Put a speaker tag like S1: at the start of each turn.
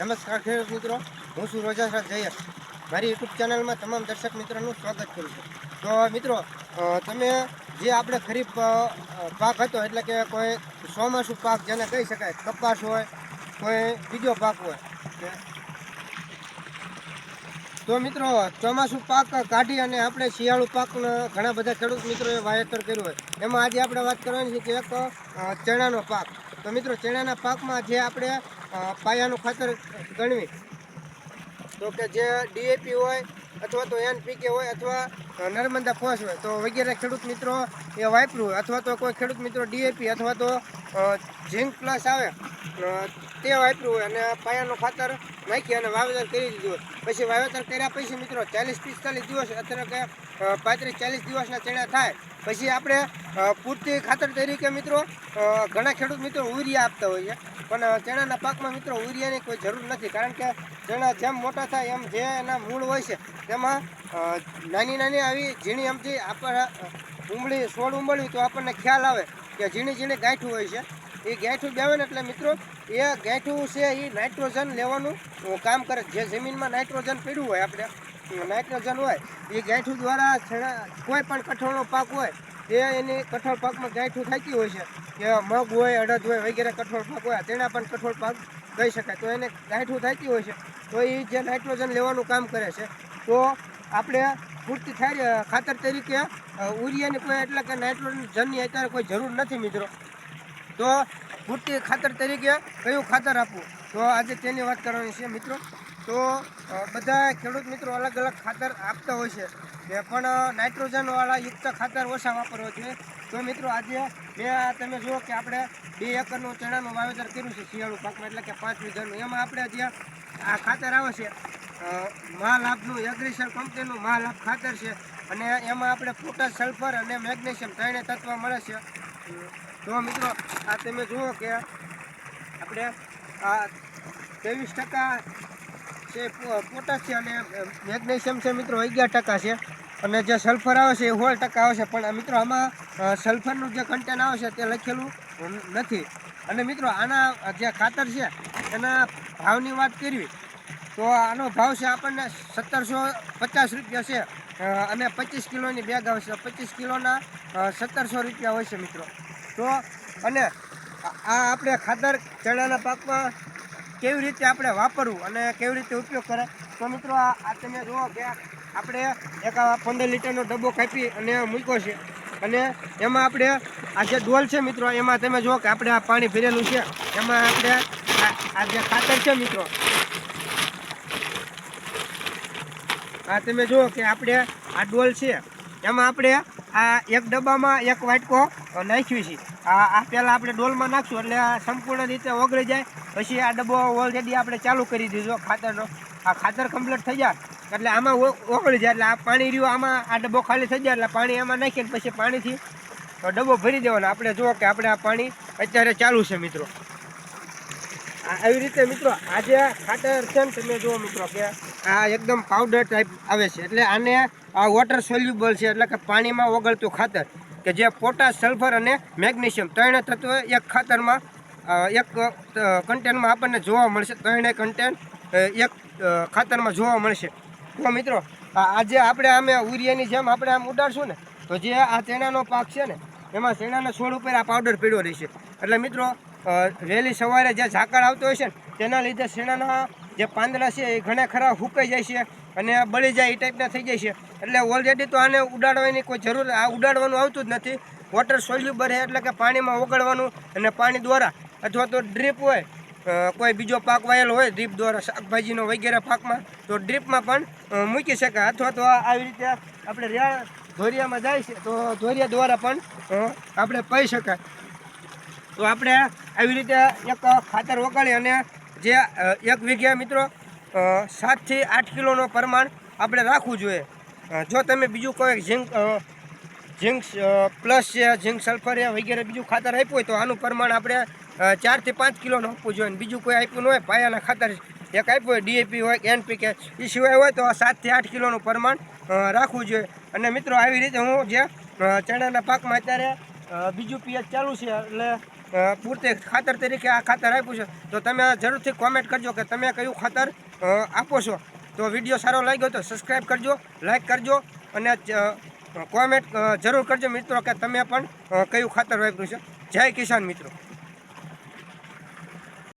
S1: નમસ્કાર ખેડૂત મિત્રો, હું છું રોજા જયર. મારી યુટ્યુબ ચેનલમાં તમામ દર્શક મિત્રોનું સ્વાગત કરું છું. તો મિત્રો તમે જે આપણે ખરીફ પાક હતો, એટલે કે કોઈ ચોમાસું પાક જેને કહી શકાય, કપાસ હોય, કોઈ બીજો પાક હોય તો મિત્રો, ચોમાસું પાક કાઢી અને આપણે શિયાળુ પાક ઘણા બધા ખેડૂત મિત્રોએ વાવેતર કર્યું હોય. એમાં આજે આપણે વાત કરવાની છે કે એક ચણાનો પાક. તો મિત્રો, ચણાના પાકમાં જે આપણે પાયાનું ખાતર ગણવી, તો કે જે ડીએપી હોય અથવા તો એનપીકે હોય અથવા નર્મદા ફોસ હોય, તો વગેરે ખેડૂત મિત્રો એ વાપર્યું હોય અથવા તો કોઈ ખેડૂત મિત્રો ડીએપી અથવા તો ઝીંક પ્લસ આવે તે વાપર્યું હોય અને પાયાનું ખાતર નાખી અને વાવેતર કરી દીધું હોય. પછી વાવેતર કર્યા પછી મિત્રો, ચાલીસ પિસ્તાલીસ દિવસ અત્યારે કે પાંત્રીસ ચાલીસ દિવસના ચણા થાય. પછી આપણે પૂરતી ખાતર તરીકે મિત્રો ઘણા ખેડૂત મિત્રો ઉરિયા આપતા હોય છે. પણ ચણાના પાકમાં મિત્રો ઉરિયાની કોઈ જરૂર નથી. કારણ કે ચણા જેમ મોટા થાય એમ જે એના મૂળ હોય છે, તેમાં નાની નાની આવી ઝીણી એમથી આપણે ઉંબળી, સોળ ઉંબળવી તો આપણને ખ્યાલ આવે કે ઝીણી ઝીણી ગાંઠું હોય છે. એ ગાંઠું બેવે ને એટલે મિત્રો, એ ગાંઠું છે એ નાઇટ્રોજન લેવાનું કામ કરે જે જમીનમાં નાઇટ્રોજન પીડ્યું હોય આપણે, નાઇટ્રોજન હોય એ ગાંઠું દ્વારા છેડા કોઈ પણ કઠોળનો પાક હોય તે એની કઠોળ પાકમાં ગાંઠું થતી હોય છે, કે મગ હોય, અડદ હોય વગેરે કઠોળ પાક હોય, તેના પણ કઠોળ પાક કહી શકાય. તો એને ગાંઠું થતી હોય છે, તો એ જે નાઇટ્રોજન લેવાનું કામ કરે છે, તો આપણે પૂરતી થાય, ખાતર તરીકે ઉરિયાની કોઈ એટલે કે નાઇટ્રોજનની અત્યારે કોઈ જરૂર નથી મિત્રો. તો પૂરતી ખાતર તરીકે કયું ખાતર આપવું? તો આજે તેની વાત કરવાની છે મિત્રો. તો બધા ખેડૂત મિત્રો અલગ અલગ ખાતર આપતા હોય છે. તે પણ નાઇટ્રોજનવાળા યુક્ત ખાતર ઓછા વાપરવો જોઈએ. તો મિત્રો આજે આ તમે જુઓ કે આપણે બે એકરનું ચણાનું વાવેતર કર્યું છે, શિયાળુ પાકમાં, એટલે કે પાંચ વીઘાનું. એમાં આપણે જે આ ખાતર આવે છે મહાલાભનું એગ્રીસર કંપનીનું મહાલાભ ખાતર છે, અને એમાં આપણે પોટાશ સલ્ફર અને મેગ્નેશિયમ ત્રણે તત્વ મળે છે. તો મિત્રો, આ તમે જુઓ કે આપણે આ ત્રેવીસ ટકા પો- પોટાશ અને મેગ્નેશિયમ છે મિત્રો, અગિયાર ટકા છે. અને જે સલ્ફર આવે છે એ સોળ ટકા આવશે. પણ મિત્રો આમાં સલ્ફરનું જે કન્ટેન આવે છે તે લખેલું નથી. અને મિત્રો આના જે ખાતર છે, એના ભાવની વાત કરવી, તો આનો ભાવ છે આપણને સત્તરસો પચાસ રૂપિયા છે. અને પચીસ કિલોની બેગ આવશે પચીસ કિલોના સત્તરસો રૂપિયા હોય છે મિત્રો. તો, અને આ આપણે ખાતર ચણાના પાકમાં કેવી રીતે આપણે વાપરવું અને કેવી રીતે ઉપયોગ કરે? તો મિત્રો, આ તમે જુઓ કે આપણે એક પંદર લીટરનો ડબ્બો કાપી અને મૂક્યો છે. અને એમાં આપણે આ જે ડોલ છે મિત્રો, એમાં તમે જુઓ કે આપણે આ પાણી ભરેલું છે. એમાં આપણે આ જે ખાતર છે મિત્રો, આ તમે જુઓ કે આપણે આ ડોલ છે, એમાં આપણે આ એક ડબ્બામાં એક વાટકો નાખ્યું છે. આ આ પહેલાં આપણે ડોલમાં નાખશું એટલે સંપૂર્ણ રીતે ઓગળી જાય. પછી આ ડબ્બો ઓલરેડી આપણે ચાલુ કરી દીધો ખાતરનો. આ ખાતર કમ્પ્લીટ થઈ જાય. એટલે આમાં ઓગળી જાય. એટલે આ પાણી રહ્યું, આમાં આ ડબ્બો ખાલી થઈ જાય. એટલે પાણી આમાં નાખીને પછી પાણીથી ડબ્બો ભરી દેવાનો. આપણે જુઓ કે આપણે આ પાણી અત્યારે ચાલુ છે, મિત્રો. આવી રીતે, મિત્રો, આજે ખાતર છે ને તમે જુઓ, મિત્રો, કે આ એકદમ પાવડર ટાઈપ આવે છે. એટલે આને આ વોટર સોલ્યુબલ છે, એટલે કે પાણીમાં ઓગળતું ખાતર, કે જે પોટાશ સલ્ફર અને મેગ્નેશિયમ ત્રણે તત્વ એક ખાતરમાં એક કન્ટેનમાં આપણને જોવા મળશે. ત્રણે કન્ટેન એક ખાતરમાં જોવા મળશે. તો મિત્રો આજે આપણે આમે ઉરિયાની જેમ આપણે આમ ઉડાડશું ને, તો જે આ ચણાનો પાક છે ને, એમાં ચણાના છોડ ઉપર આ પાવડર પીળો રહેશે. એટલે મિત્રો વહેલી સવારે જે ઝાકળ આવતો હોય છે ને, તેના લીધે શેણાના જે પાંદડા છે એ ઘણા ખરા હુકાઈ જાય છે અને બળી જાય એ ટાઈપના થઈ જાય છે. એટલે ઓલરેડી તો આને ઉડાડવાની કોઈ જરૂર, આ ઉડાડવાનું આવતું જ નથી. વોટર સોલ્યુબર છે, એટલે કે પાણીમાં ઓગળવાનું અને પાણી દ્વારા અથવા તો ડ્રીપ હોય કોઈ બીજો પાક વાયેલો હોય ડ્રીપ દ્વારા શાકભાજીનો વગેરે પાકમાં, તો ડ્રીપમાં પણ મૂકી શકાય. અથવા તો આવી રીતે આપણે રેળ ધોરિયામાં જાય છે, તો ધોરિયા દ્વારા પણ આપણે પાઈ શકાય. તો આપણે આવી રીતે એક ખાતર ઓગાળી અને જે એક વીઘે મિત્રો સાતથી આઠ કિલોનો પ્રમાણ આપણે રાખવું જોઈએ. જો તમે બીજું કોઈ ઝીંક ઝીંક પ્લસ છે, ઝીંક સલ્ફર છે, વગેરે બીજું ખાતર આપ્યું હોય તો આનું પ્રમાણ આપણે ચારથી પાંચ કિલોનું આપવું જોઈએ. બીજું કોઈ આપ્યું ન હોય, પાયાના ખાતર એક આપ્યું હોય, ડીએપી હોય, એનપીકે એ સિવાય હોય તો સાતથી આઠ કિલોનું પ્રમાણ રાખવું જોઈએ. અને મિત્રો, આવી રીતે હું જે ચણાના પાકમાં અત્યારે બીજું પિયત ચાલુ છે, એટલે પૂરતે ખાતર તરીકે આ ખાતર આપ્યું છે. તો તમે જરૂરથી કોમેન્ટ કરજો કે તમે કયું ખાતર આપો છો. તો વીડિયો સારો લાગ્યો તો સબસ્ક્રાઈબ કરજો લાઈક કરજો, અને કોમેન્ટ જરૂર કરજો મિત્રો કે તમે પણ કયું ખાતર વાપર્યું છે. જય કિસાન મિત્રો.